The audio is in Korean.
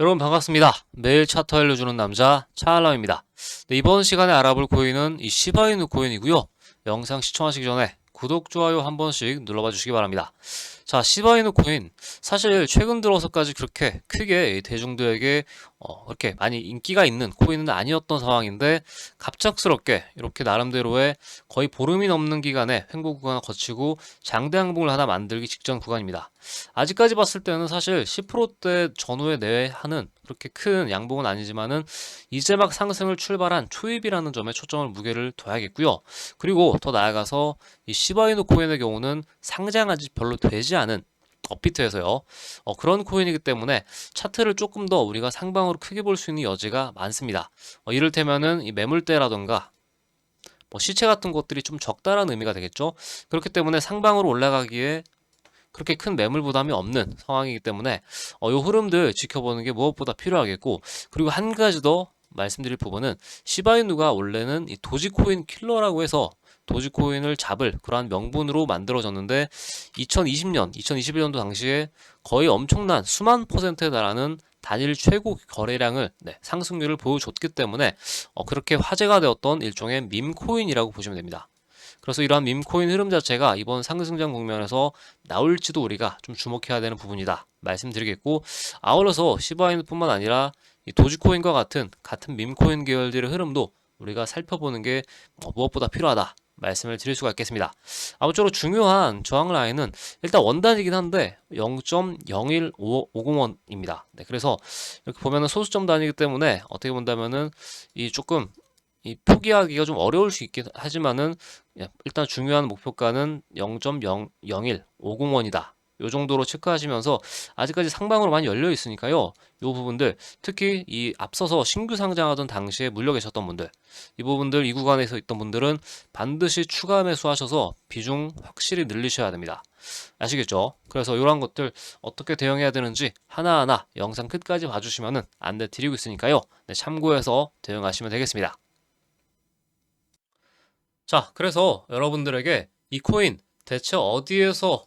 여러분 반갑습니다. 매일 차트 알려주는 남자 차알람입니다. 네, 이번 시간에 알아볼 코인은 이 시바이누 코인이고요. 영상 시청하시기 전에 구독, 좋아요 한 번씩 눌러봐 주시기 바랍니다. 자, 시바이누 코인 사실 최근 들어서까지 그렇게 크게 대중들에게 어, 그렇게 많이 인기가 있는 코인은 아니었던 상황인데 갑작스럽게 이렇게 나름대로의 거의 보름이 넘는 기간에 횡보 구간을 거치고 장대 항봉을 하나 만들기 직전 구간입니다. 아직까지 봤을 때는 사실 10%대 전후에 내하는 그렇게 큰 양봉은 아니지만은 이제 막 상승을 출발한 초입이라는 점에 초점을 무게를 둬야겠고요. 그리고 더 나아가서 이 시바이누 코인의 경우는 상장한 지 별로 되지 않은 업비트에서요. 어, 그런 코인이기 때문에 차트를 조금 더 우리가 상방으로 크게 볼 수 있는 여지가 많습니다. 어, 이를테면은 이 매물대라던가 뭐 시체 같은 것들이 좀 적다라는 의미가 되겠죠. 그렇기 때문에 상방으로 올라가기에 그렇게 큰 매물 부담이 없는 상황이기 때문에 어, 요 흐름들 지켜보는 게 무엇보다 필요하겠고 그리고 한 가지 더 말씀드릴 부분은 시바이누가 원래는 이 도지코인 킬러라고 해서 도지코인을 잡을 그러한 명분으로 만들어졌는데 2020년, 2021년도 당시에 거의 엄청난 수만 퍼센트에 달하는 단일 최고 거래량을 네, 상승률을 보여줬기 때문에 어, 그렇게 화제가 되었던 일종의 밈코인이라고 보시면 됩니다. 그래서 이러한 밈코인 흐름 자체가 이번 상승장 국면에서 나올지도 우리가 좀 주목해야 되는 부분이다 말씀드리겠고 아울러서 시바이누뿐만 아니라 이 도지코인과 같은 같은 밈코인 계열들의 흐름도 우리가 살펴보는 게 어, 무엇보다 필요하다 말씀을 드릴 수가 있겠습니다. 아무쪼록 중요한 저항 라인은 일단 원단이긴 한데 0.01550원입니다. 네, 그래서 이렇게 보면은 소수점 단위이기 때문에 어떻게 본다면은 이 조금 이 포기하기가 좀 어려울 수 있긴 하지만은 예, 일단 중요한 목표가는 0.00150원이다. 요 정도로 체크하시면서 아직까지 상방으로 많이 열려 있으니까요. 요 부분들 특히 이 앞서서 신규 상장하던 당시에 물려 계셨던 분들 이 부분들 이 구간에서 있던 분들은 반드시 추가 매수하셔서 비중 확실히 늘리셔야 됩니다. 아시겠죠? 그래서 이러한 것들 어떻게 대응해야 되는지 하나하나 영상 끝까지 봐주시면 안내 드리고 있으니까요. 네, 참고해서 대응하시면 되겠습니다. 자, 그래서 여러분들에게 이 코인 대체 어디에서